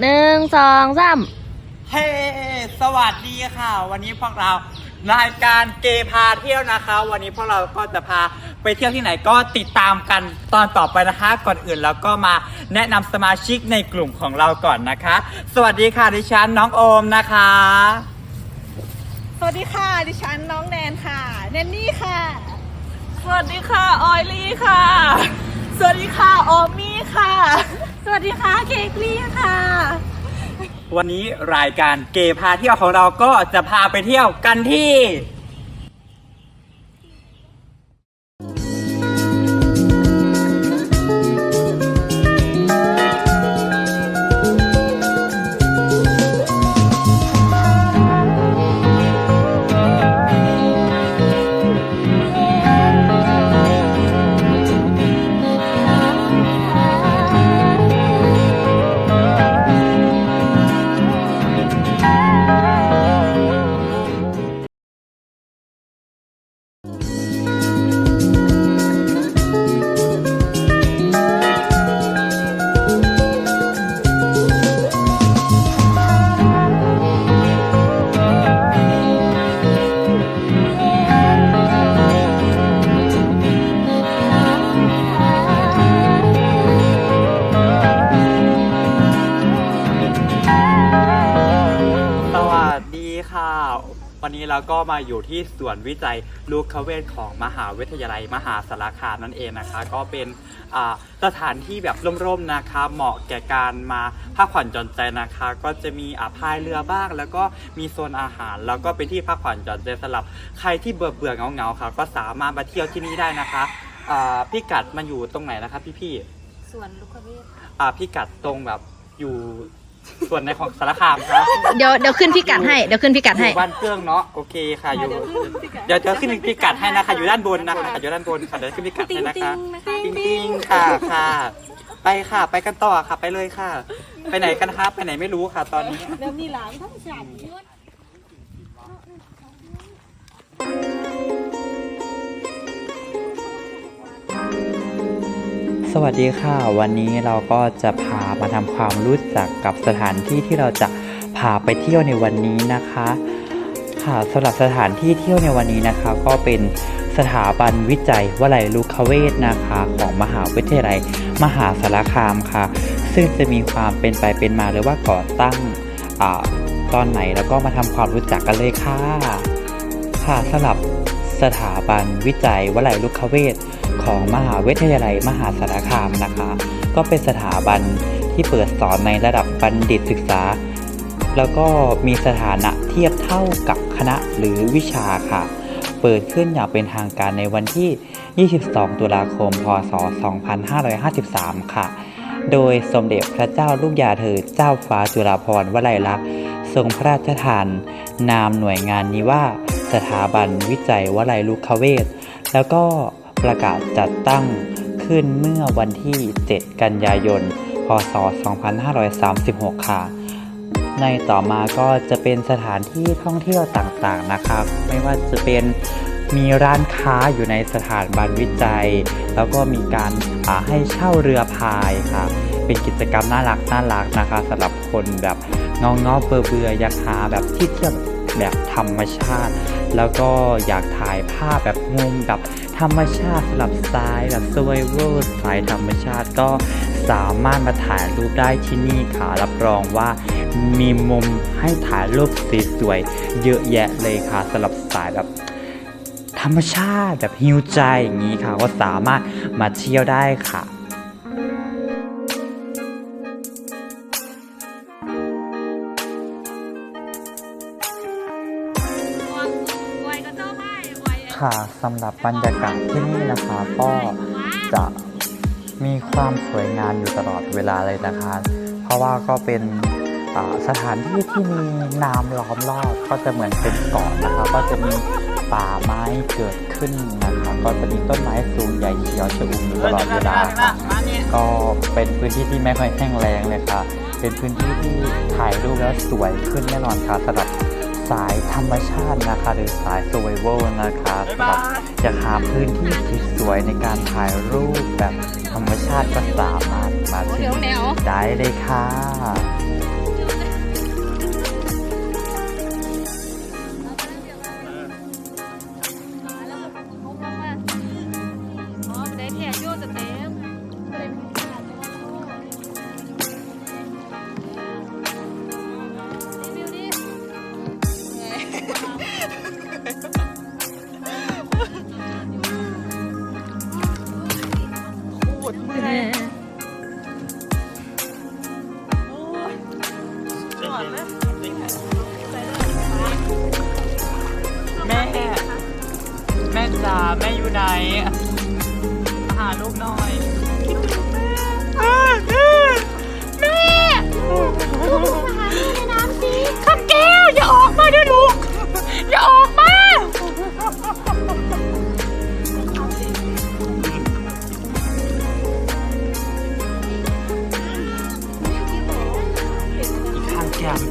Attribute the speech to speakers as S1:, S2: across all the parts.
S1: หนึ่งสองสาม
S2: เฮ้ สวัสดีค่ะ วันนี้พวกเรารายการเกพาเที่ยวนะคะ วันนี้พวกเราก็จะพาไปเที่ยวที่ไหนก็ติดตามกันตอนต่อไปนะคะ ก่อนอื่นเราก็มาแนะนำสมาชิกในกลุ่มของเราก่อนนะคะ สวัสดีค่ะดิฉันน้องโอมนะคะ
S3: สวัสดีค่ะ ดิฉันน้องแนนค่ะ แนนนี่ค่ะ
S1: สวัสดีค่ะ ออยลี่ค่ะ
S3: สวัสดีค่ะ ออมมี่ค่ะ
S1: สวัสดีค่ะเคกลี่ค่ะ
S2: วันนี้รายการเกพาเที่ยวของเราก็จะพาไปเที่ยวกันที่ วันนี้เราก็มาอยู่ที่สวนวิจัยลูกเวศของมหาวิทยาลัย มหาสารคามนั่นเองนะคะ ก็เป็นอ่าสถานที่แบบร่มๆนะคะ เหมาะแก่การมาพักผ่อนหย่อนใจนะคะ ก็จะมีอ่าพายเรือบ้าง แล้วก็มีโซนอาหาร แล้วก็เป็นที่พักผ่อนหย่อนใจสำหรับใครที่เบื่อเบื่อๆเหงาๆค่ะ ก็สามารถมาเที่ยวที่นี่ได้นะคะอ่าพิกัดมันอยู่ตรงไหนนะคะพี่ๆ
S1: ส่วนลูกเวท
S2: อ่าพิกัดตรงแบบอยู่ ส่วนในของสารคามครับ
S1: เดี๋ยวเดี๋ยวขึ้นพิกัดให้เดี๋ยวขึ้นพิกัดให้
S2: อยู่บ้านเครื่องเนาะโอเคค่ะอยู่เดี๋ยวจะขึ้นพิกัดให้นะคะอยู่ด้านบนนะคะอยู่ด้านบนค่ะเดี๋ยวขึ้นพิกัดให้นะคะติ๊งติ๊งค่ะค่ะ ไปค่ะ ไปกันต่อค่ะไปเลยค่ะ ไปไหนกันคะไปไหนไม่รู้ค่ะ ตอนนี้
S3: เดี๋ยวมีหลานทั้งสาม
S2: สวัสดีค่ะ วันนี้เราก็จะพามาทำความรู้จักกับสถานที่ที่เราจะพาไปเที่ยวในวันนี้นะคะ ค่ะสำหรับสถานที่เที่ยวในวันนี้นะคะ ก็เป็นสถาบันวิจัยวลัยลุคเวศนะคะ ของมหาวิทยาลัยมหาสารคามค่ะ ซึ่งจะมีความเป็นไปเป็นมาหรือว่าก่อตั้งอาตอนไหนแล้วก็มาทำความรู้จักกันเลยค่ะ ค่ะสำหรับ สถาบันวิจัยวลัยลุคเวศของมหาวิทยาลัยมหาสารคามนะคะ ก็เป็นสถาบันที่เปิดสอนในระดับบัณฑิตศึกษา แล้วก็มีสถานะเทียบเท่ากับคณะหรือวิชาค่ะ เปิดขึ้นอย่างเป็นทางการในวันที่ 22 ตุลาคม พศ 2553 ค่ะ โดยสมเด็จพระเจ้าลูกยาเธอเจ้าฟ้าจุฬาภรณ์วลัยลักษณ์ทรงพระราชทาน นามหน่วยงานนี้ว่า สถาบันวิจัยวลัยลุคเวศแล้วก็ประกาศจัดตั้งขึ้นเมื่อวันที่ 7 กันยายน พศ 2536 ค่ะ ในต่อมาก็จะเป็นสถานที่ท่องเที่ยวต่างๆนะครับ ไม่ว่าจะเป็นมีร้านค้าอยู่ในสถานบันวิจัย แล้วก็มีการาให้เช่าเรือพายค่ะ เป็นกิจกรรมน่ารักน่ารักนะคะสำหรับคนแบบเงาเงาๆเบื่อเบื่อๆอยากหาแบบที่เที่ยว แบบธรรมชาติ แล้วก็อยากถ่ายภาพแบบมุมแบบธรรมชาติสลับสายแบบ survival สายธรรมชาติก็สามารถมาถ่ายรูปได้ที่นี่ค่ะ รับรองว่ามีมุมให้ถ่ายรูปสวยๆเยอะแยะเลยค่ะสำหรับสายแบบธรรมชาติแบบฮิวใจอย่างนี้ค่ะ ก็สามารถมาเที่ยวได้ค่ะ ค่ะสำหรับบรรยากาศที่นี่นะคะก็จะมีความสวยงามอยู่ตลอดเวลาเลยนะคะ เพราะว่าก็เป็นสถานที่ที่มีน้ำล้อมรอบก็จะเหมือนเป็นเกาะนะคะ ก็จะมีป่าไม้เกิดขึ้นนะคะ ก็จะมีต้นไม้สูงใหญ่เขียวชอุ่มอยู่ตลอดเวลาค่ะก็เป็นพื้นที่ที่ไม่ค่อยแห้งแล้งเลยค่ะ เป็นพื้นที่ที่ถ่ายรูปแล้วสวยขึ้นแน่นอนค่ะสำหรับ สายธรรมชาตินะคะหรือสาย survival นะคะสำหรับอยากหาพื้นที่ที่สวยในการถ่ายรูปแบบธรรมชาติก็สามารถมาที่นี่ได้เลยค่ะ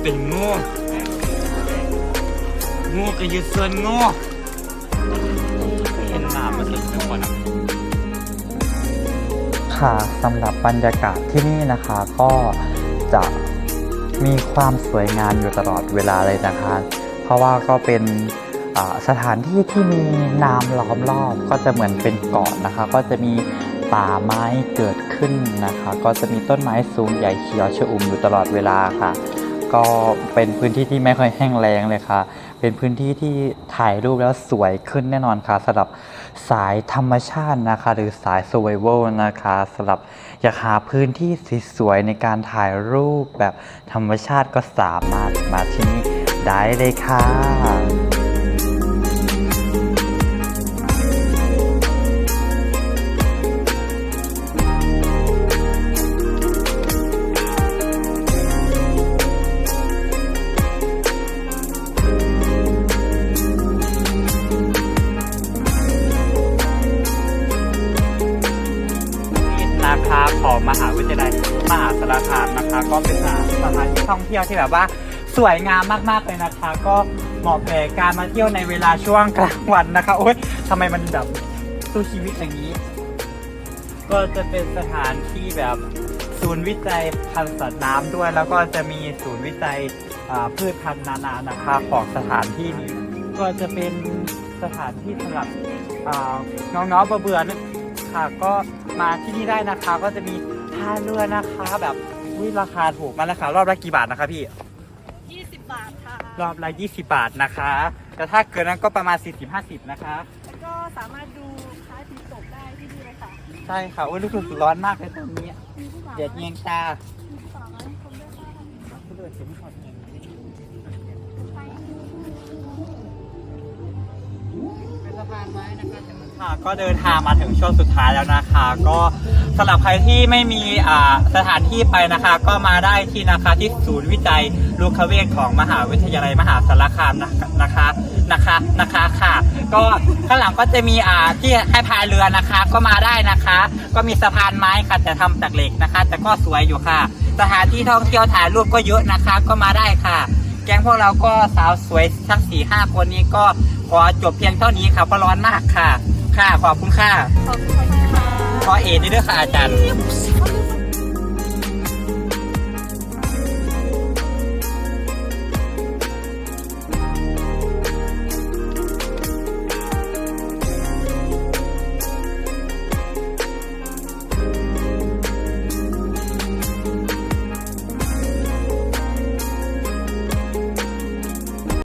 S4: เป็นงูงูก็อยู่ส่วนงูเห็นหน้ามันเห็นทุกคนค่ะสำหรับบรรยากาศที่นี่นะคะก็จะมีความสวยงามอยู่ตลอดเวลาเลยนะคะ เพราะว่าก็เป็นสถานที่ที่มีน้ำล้อมรอบ ก็จะเหมือนเป็นเกาะนะคะ ก็จะมีป่าไม้เกิดขึ้นนะคะ ก็จะมีต้นไม้สูงใหญ่เขียวชอุ่มอยู่ตลอดเวลาค่ะ ก็เป็นพื้นที่ที่ไม่ค่อยแห้งแล้งเลยค่ะ เป็นพื้นที่ที่ถ่ายรูปแล้วสวยขึ้นแน่นอนค่ะสำหรับสายธรรมชาตินะคะ หรือสาย survival นะคะสำหรับอยากหาพื้นที่สวยๆในการถ่ายรูปแบบธรรมชาติก็สามารถมาที่นี่ได้เลยค่ะนะคะ ท่องเที่ยวที่แบบว่าสวยงามมากๆเลยนะคะ ก็เหมาะแก่การมาเที่ยวในเวลาช่วงกลางวันนะคะโอ๊ยทำไมมันแบบสู้ชีวิตอย่างนี้ ก็จะเป็นสถานที่แบบศูนย์วิจัยพันธุ์สัตว์น้ำด้วย แล้วก็จะมีศูนย์วิจัยพืชพันธุ์นานานะคะของสถานที่นี้ ก็จะเป็นสถานที่สำหรับน้องๆเบื่อๆนึกค่ะก็มาที่นี่ได้นะคะก็จะมีท่าเรือนะคะแบบ วิราคาถูกมากนะคะรอบละกี่บาทนะคะพี่
S3: 20 บาทค่ะ
S4: รอบละ 20 บาทนะคะ แต่ถ้าเกินนั้นก็ประมาณ 40-50 นะคะ
S3: แล้วก็สามารถดูพระอาทิตย์ตกได้ที่นี่เลยค่ะ
S4: ใช่ค่ะโอ้ยรู้สึกร้อนมากเลยตอนนี้
S3: มีผู้บ่าว
S4: เด็ดเงียงตา
S3: มีผู้บ่าวมาให้ชมด้วยค่ะ
S4: ค่ะ ก็เดินทางมาถึงช่วงสุดท้ายแล้วนะคะ ก็สำหรับใครที่ไม่มีอ่าสถานที่ไปนะคะ ก็มาได้ที่นะคะที่ศูนย์วิจัยลูกคเวกของมหาวิทยาลัยมหาสารคามนะคะนะคะนะคะค่ะ ก็ข้างหลังก็จะมีอ่าที่ให้พายเรือนะคะ ก็มาได้นะคะ ก็มีสะพานไม้ค่ะแต่ทำจากเหล็กนะคะ แต่ก็สวยอยู่ค่ะ สถานที่ท่องเที่ยวถ่ายรูปก็เยอะนะคะ ก็มาได้ค่ะ แก๊งพวกเราก็สาวสวยทั้งสี่ห้าคนนี้ก็ขอจบเพียงเท่านี้ค่ะเพราะร้อนมากค่ะ ค่ะ ขอบคุณค่ะ
S3: ขอบคุณค่ะ
S4: ขอเอนี่ด้วยค่ะอาจารย์
S3: ขอบคุณ